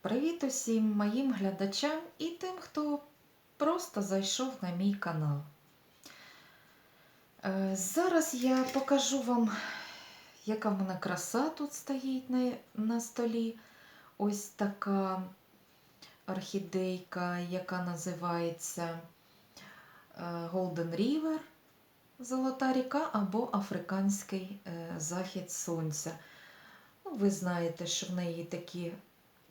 Привіт усім моїм глядачам і тим, хто просто зайшов на мій канал. Е, Зараз я покажу вам, яка в мене краса тут стоїть на, на столі. Ось така орхідейка, яка називається е, Golden River, Золота ріка або Африканський е, захід сонця. Ну, Ви знаєте, що в неї такі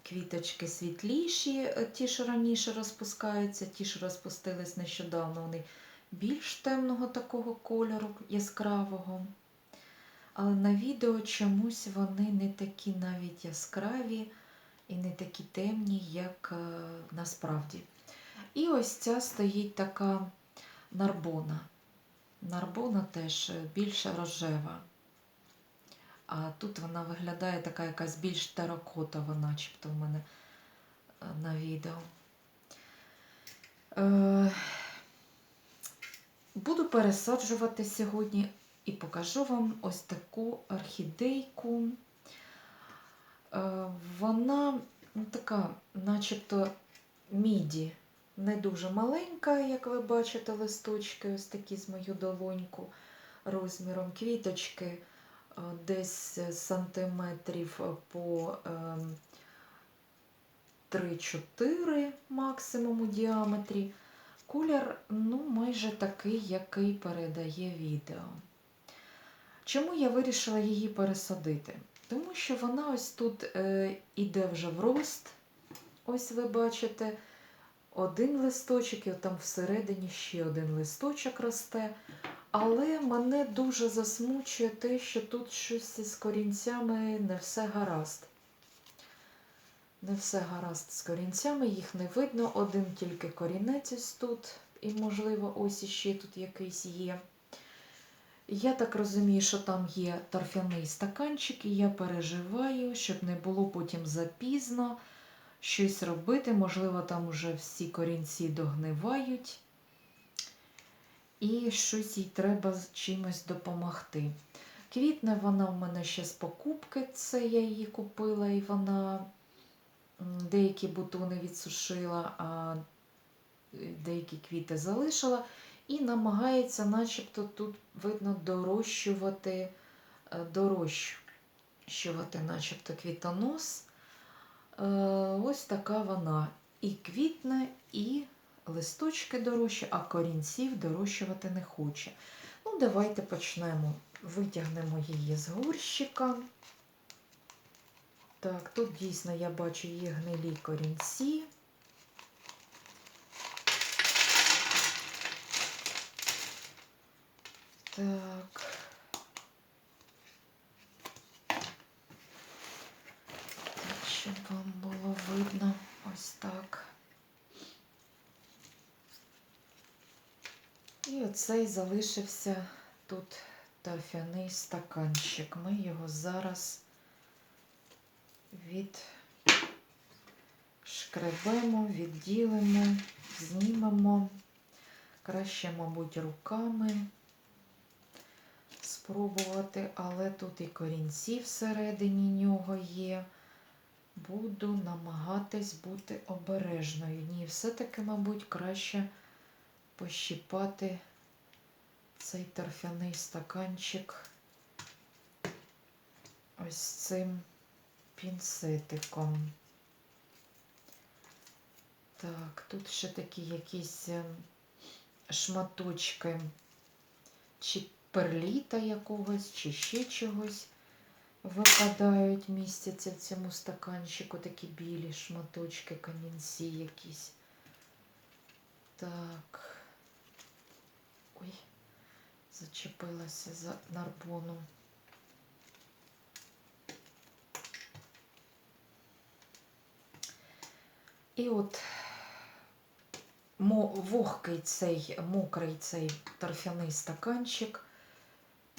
квіточки світліші, е, ті, що раніше розпускаються, ті, що розпустились нещодавно, вони більш темного такого кольору, яскравого. Але на відео чомусь вони не такі навіть яскраві і не такі темні, як е, насправді. І ось ця стоїть така нарбона. Нарбона теж е, більш рожева. А тут вона виглядає така якась більш теракотова, начебто в мене е, на відео. Е, Буду пересаджувати сьогодні і покажу вам ось таку орхідейку. Е, Вона ну, така, начебто, міді, не дуже маленька, як ви бачите, листочки, ось такі з мою долоньку розміром квіточки десь сантиметрів по ем, 3-4 максимум у діаметрі. Колір ну, майже такий, який передає відео. Чому я вирішила її пересадити? Тому що вона ось тут е, іде вже в рост. Ось ви бачите один листочок, і там всередині ще один листочок росте. Але мене дуже засмучує те, що тут щось із корінцями не все гаразд. Не все гаразд з корінцями, їх не видно. Один тільки корінець ось тут, і, можливо, ось іще тут якийсь є. Я так розумію, що там є торфяний стаканчик, і я переживаю, щоб не було потім запізно щось робити. Можливо, там уже всі корінці догнивають. І щось їй треба чимось допомогти. Квітне вона в мене ще з покупки, це я її купила, і вона деякі бутони відсушила, а деякі квіти залишила. І намагається, начебто, тут видно дорощувати, е, дорощувати, начебто, квітонос. Е, Ось така вона. І квітне, і листочки дорожчі, а корінців дорощувати не хоче. Ну, давайте почнемо. Витягнемо її з горщика. Так, тут дійсно я бачу її гнилі корінці. Так. Так, щоб вам було видно ось так. І оцей залишився тут торфяний стаканчик. Ми його зараз відшкребемо, відділимо, знімемо. Краще, мабуть, руками спробувати, але тут і корінці всередині нього є. Буду намагатись бути обережною. Ні, все-таки, мабуть, краще пощіпати цей торфяний стаканчик ось цим пінцетиком. Так, тут ще такі якісь ем, шматочки, чи перліта якогось, чи ще чогось випадають, містяться в цьому стаканчику такі білі шматочки, камінці якісь. Так. Ой, зачепилася за нарбону. І от вогкий цей, мокрий цей торфяний стаканчик.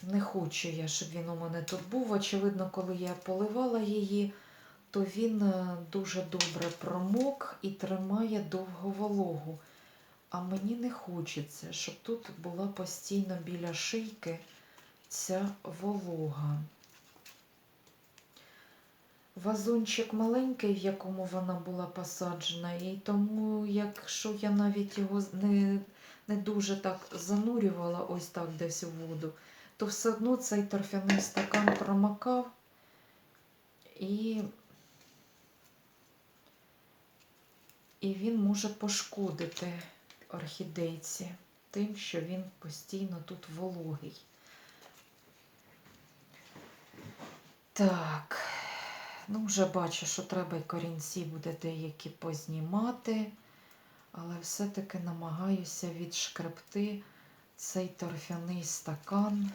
Не хочу я, щоб він у мене тут був. Очевидно, коли я поливала її, то він е, дуже добре промок і тримає довго вологу. А мені не хочеться, щоб тут була постійно біля шийки ця волога. вазончик маленький, в якому вона була посаджена, і тому, якщо я навіть його не, не дуже так занурювала ось так десь у воду, то все одно цей торфяний стакан промокав і, і він може пошкодити орхідейці тим, що він постійно тут вологий. Так, ну вже бачу, що треба й корінці буде деякі познімати, але все-таки намагаюся відшкребти цей торфяний стакан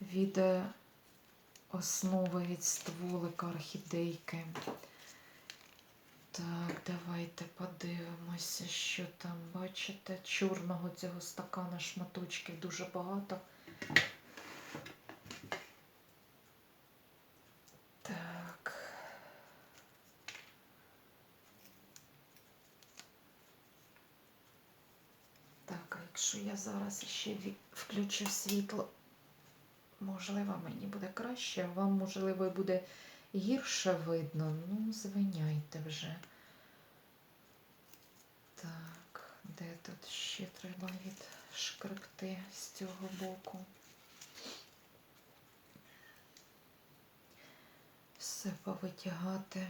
від основи від стволика орхідейки. Так, давайте подивимося, що там. Бачите, чорного цього стакана шматочків дуже багато. Так. Так, а якщо я зараз ще включу світло, можливо, мені буде краще, а вам, можливо, буде гірше видно. Ну, звиняйте вже. Так, де тут ще треба відшкребти з цього боку? Все повитягати.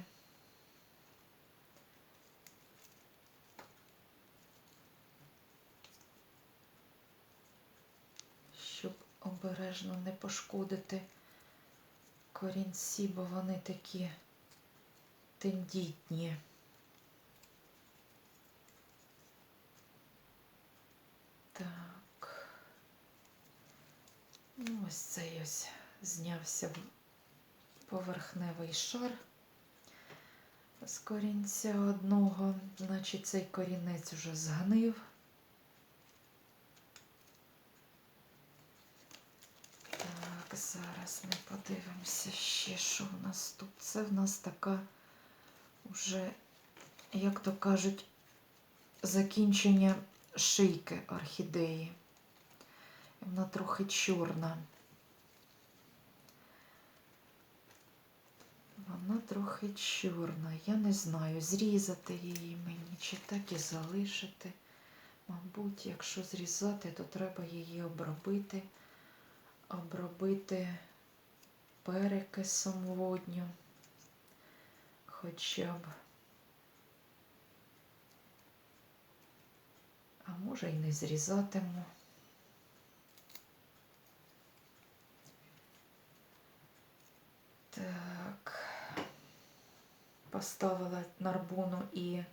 Щоб обережно не пошкодити корінці, бо вони такі тендітні. Так. Ну, ось цей ось знявся поверхневий шар з корінця одного. Значить, цей корінець вже згнив. Так, зараз ми подивимося ще, що в нас тут. Це в нас така вже, як то кажуть, закінчення шийки орхідеї. Вона трохи чорна. Вона трохи чорна. Я не знаю, зрізати її мені чи так і залишити. Мабуть, якщо зрізати, то треба її обробити, обробити перекисом водню. Хоча б. А може і не зрізатиму. Так. Поставила нарбону і е,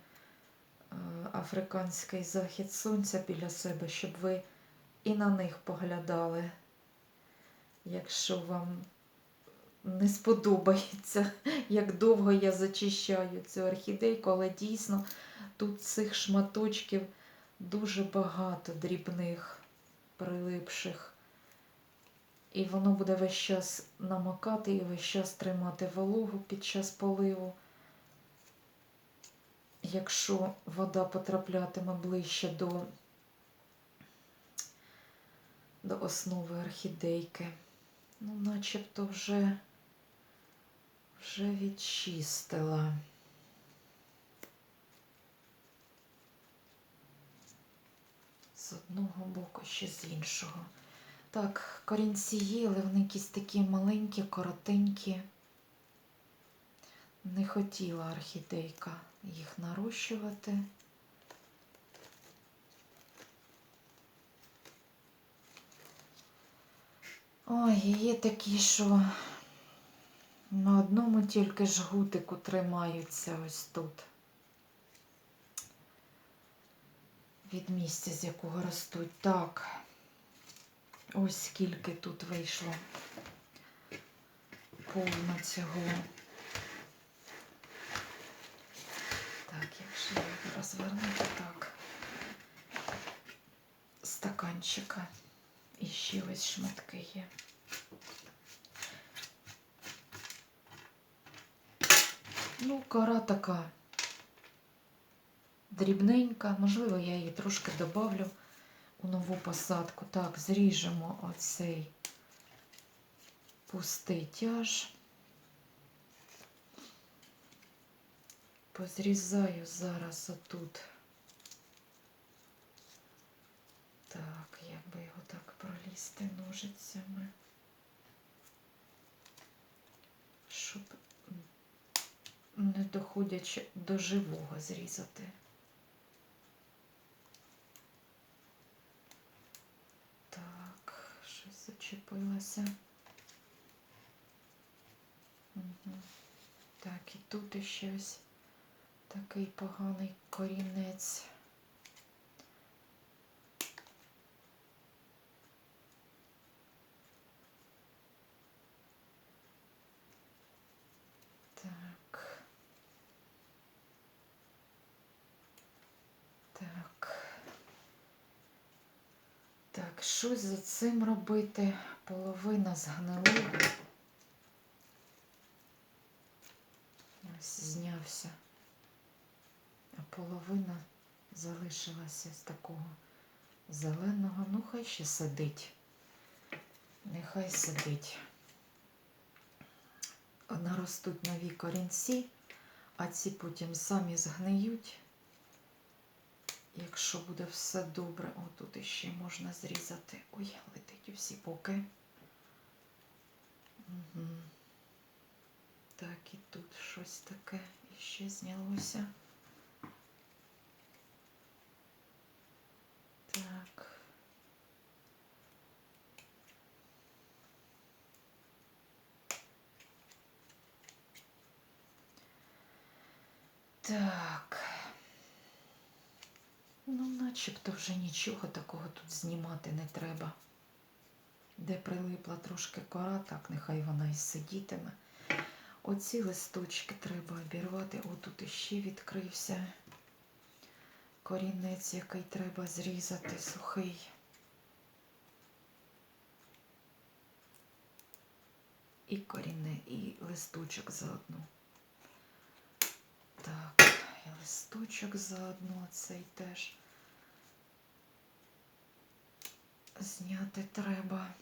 африканський захід сонця біля себе, щоб ви і на них поглядали. Якщо вам не сподобається, як довго я зачищаю цю орхідейку, але дійсно тут цих шматочків дуже багато дрібних, прилипших. І воно буде весь час намокати і весь час тримати вологу під час поливу. Якщо вода потраплятиме ближче до, до основи орхідейки, ну, начебто вже, вже відчистила. З одного боку, ще з іншого. Так, корінці є, але вони якісь такі маленькі, коротенькі. Не хотіла орхідейка їх нарощувати. Ой, є такі, що на одному тільки жгутику тримаються ось тут. Від місця, з якого ростуть. Так. Ось скільки тут вийшло повно цього. Так, якщо його розвернути так. Стаканчика. І ще ось шматки є. Ну, кора така дрібненька, можливо, я її трошки добавлю у нову посадку. Так, зріжемо оцей пустий тяж. Позрізаю зараз отут. Так, як би його так пролізти ножицями, щоб не доходячи до живого зрізати. Так, щось зачепилося. Угу. Так, і тут іще ось такий поганий корінець. Так. Так. Так, що за цим робити? Половина згнила. Ось знявся. А половина залишилася з такого зеленого. Ну, хай ще сидить. Нехай сидить. Наростуть нові корінці, а ці потім самі згниють. Якщо буде все добре, о, тут іще можна зрізати. Ой, летить у всі боки. Угу. Так, і тут щось таке іще знялося. Так. Так. Ну, начебто вже нічого такого тут знімати не треба. Де прилипла трошки кора, так нехай вона і сидітиме. Оці листочки треба обірвати. О, тут іще відкрився корінець, який треба зрізати сухий. І корінне, і листочок заодно. Так, листочок заодно цей теж зняти треба.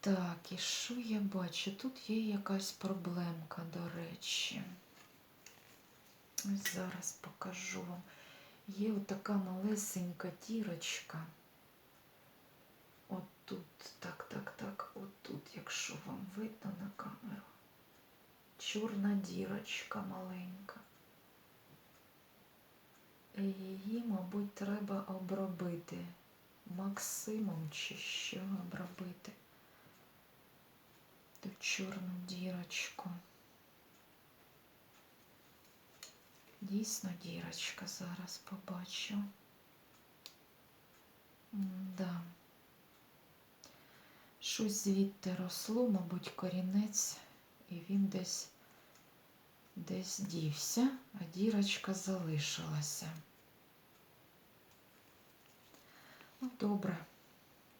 Так, і що я бачу? Тут є якась проблемка, до речі. Ось зараз покажу вам. Є отака малесенька дірочка. Отут, так, так, так, отут, якщо вам видно на камеру. Чорна дірочка маленька. І її, мабуть, треба обробити. Максимум чи що обробити ту чорну дірочку. Дійсно дірочка зараз побачу. Да. Щось звідти росло, мабуть, корінець, і він десь десь дівся, а дірочка залишилася. Ну, добре,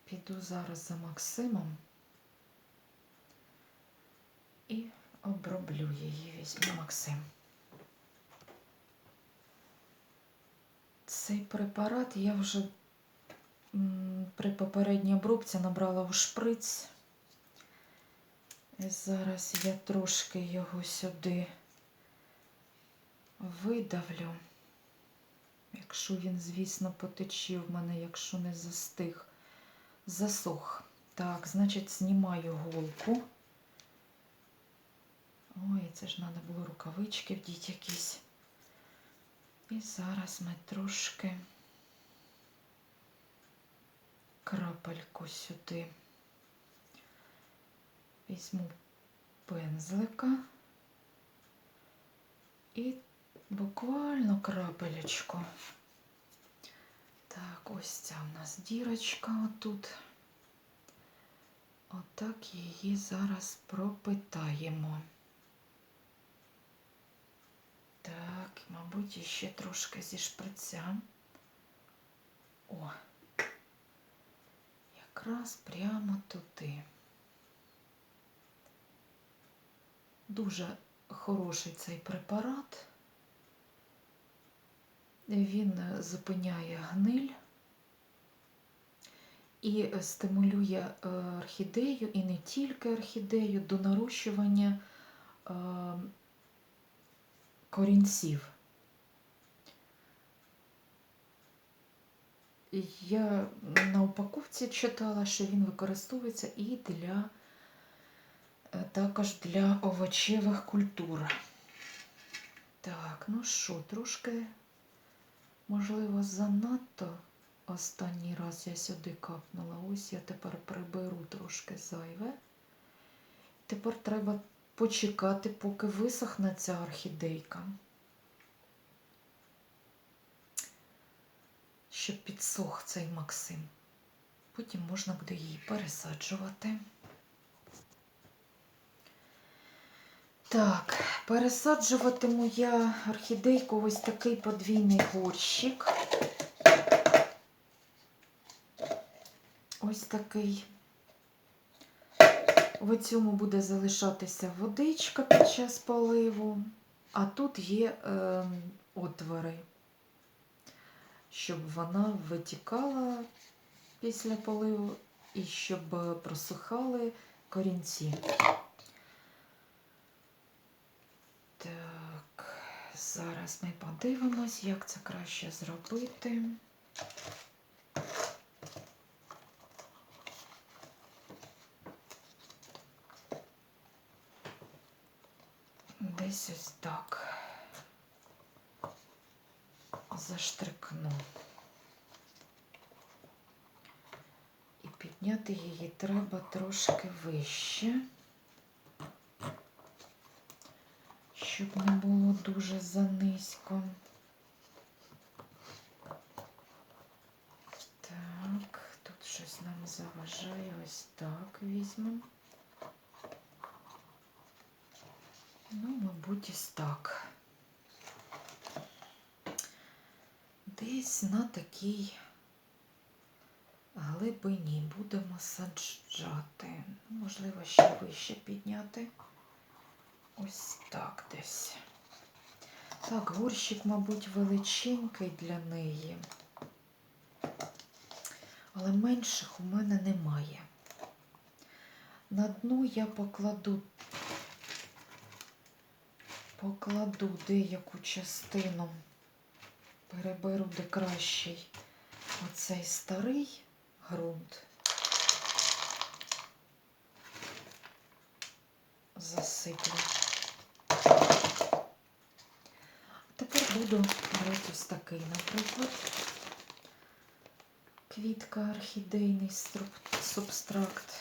піду зараз за Максимом і оброблю її. Візьму Максим. Цей препарат я вже при попередній обробці набрала у шприц. І зараз я трошки його сюди видавлю. Якщо він, звісно, потече в мене, якщо не застиг, засох. Так, значить, знімаю голку. Ой, це ж треба було рукавички вдіти якісь. І зараз ми трошки крапельку сюди візьму пензлика і буквально крапелечку. Так, ось ця у нас дірочка отут. Отак її зараз пропитаємо. Так, мабуть, іще трошки зі шприця. О, якраз прямо туди. Дуже хороший цей препарат. Він зупиняє гниль і стимулює орхідею, і не тільки орхідею, до нарощування е, корінців. Я на упаковці читала, що він використовується і для е, також для овочевих культур. Так, ну що, трошки, можливо, занадто останній раз я сюди капнула. Ось я тепер приберу трошки зайве. Тепер треба почекати, поки висохне ця орхідейка. Щоб підсох цей Максим. Потім можна буде її пересаджувати. Так, пересаджуватиму я орхідейку ось такий подвійний горщик. Ось такий. В цьому буде залишатися водичка під час поливу, а тут є е, отвори, щоб вона витікала після поливу і щоб просухали корінці. Так, зараз ми подивимось, як це краще зробити. Десь ось так заштрикну. І підняти її треба трошки вище, щоб не було дуже занизько. Так, тут щось нам заважає, ось так візьмемо. Ну, мабуть, ось так. Десь на такій глибині будемо саджати. Можливо, ще вище підняти. Ось так десь. Так, горщик, мабуть, величенький для неї. Але менших у мене немає. На дно я покладу покладу деяку частину, переберу де кращий оцей старий ґрунт. Засиплю. Тепер буду брати ось такий, наприклад, квітка орхідейний субстракт.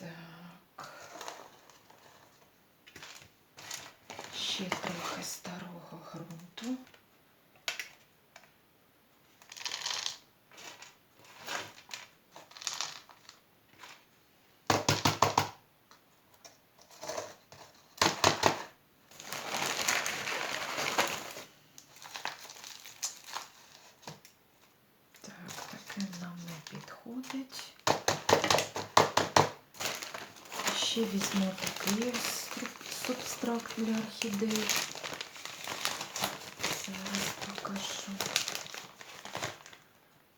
Так. Ще трохи старого ґрунту. Так, таке нам не підходить. Ще візьму такий стру- субстракт для орхідей. Зараз покажу.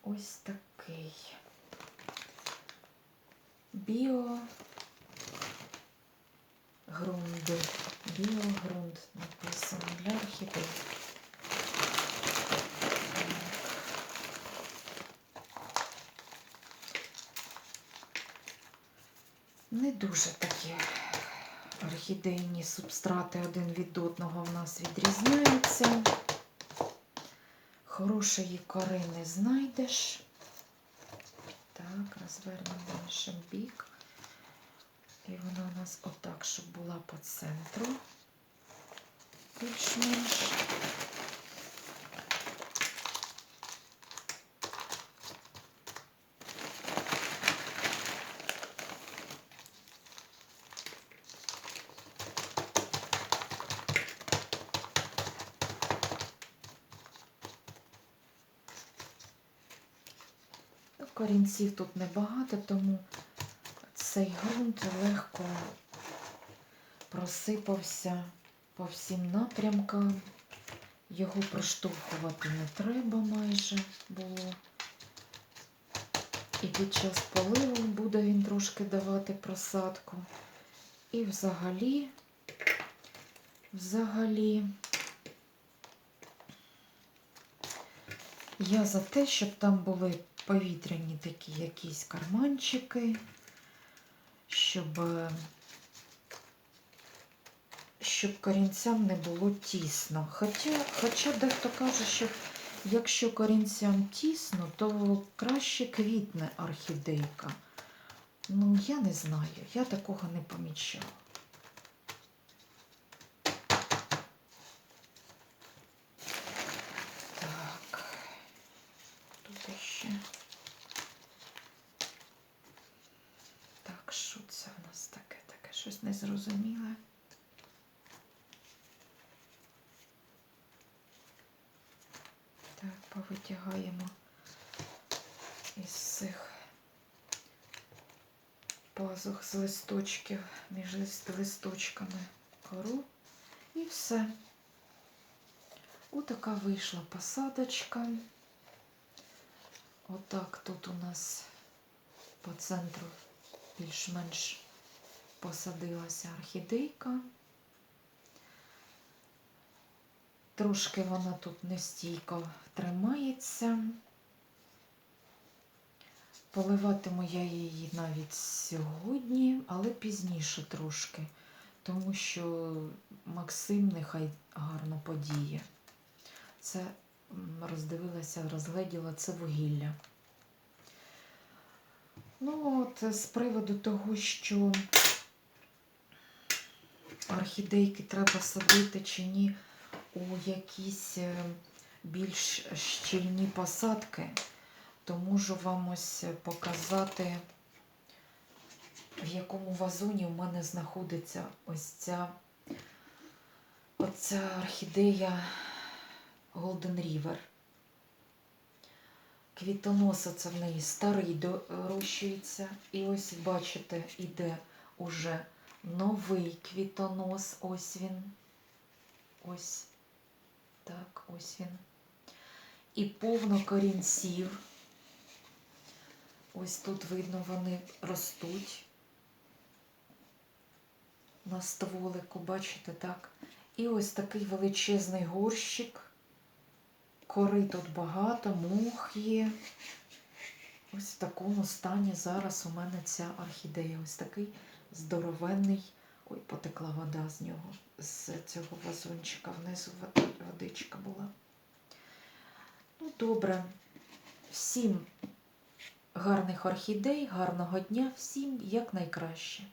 Ось такий. Біо грунт. Біогрунд написано для орхідей. Не дуже такі орхідейні субстрати один від одного в нас відрізняються. Хорошої кори не знайдеш. Так, розвернемо іншим бік. І вона у нас отак, щоб була по центру. Більш-менш. Корінців тут небагато, тому цей ґрунт легко просипався по всім напрямкам. Його проштовхувати не треба майже було. І під час поливу буде він трошки давати просадку. І взагалі, взагалі, я за те, щоб там були повітряні такі якісь карманчики, щоб, е, щоб корінцям не було тісно. Хоча, хоча дехто каже, що якщо корінцям тісно, то краще квітне орхідейка. Ну, я не знаю, я такого не помічала. Так, тут ще. Так, що це в нас таке? Таке щось незрозуміле. Так, повитягаємо із цих пазух з листочків між лист- листочками кору. І все. Отака вийшла посадочка. Отак тут у нас по центру більш-менш посадилася орхідейка. Трошки вона тут нестійко тримається. Поливатиму я її навіть сьогодні, але пізніше трошки, тому що Максим нехай гарно подіє. Це роздивилася, розгледіла це вугілля. Ну, от з приводу того, що орхідейки треба садити чи ні у якісь е, більш щільні посадки, то можу вам ось показати, в якому вазоні у мене знаходиться ось ця оця орхідея Golden River. Квітоноса це в неї старий дорощується. І ось, бачите, іде уже новий квітонос. Ось він. Ось. Так, ось він. І повно корінців. Ось тут видно, вони ростуть на стволику, бачите, так? І ось такий величезний горщик. Кори тут багато, мух є. Ось в такому стані зараз у мене ця орхідея. Ось такий здоровенний. Ой, потекла вода з нього, з цього вазончика. Внизу водичка була. Ну, добре. Всім гарних орхідей, гарного дня, всім як найкраще.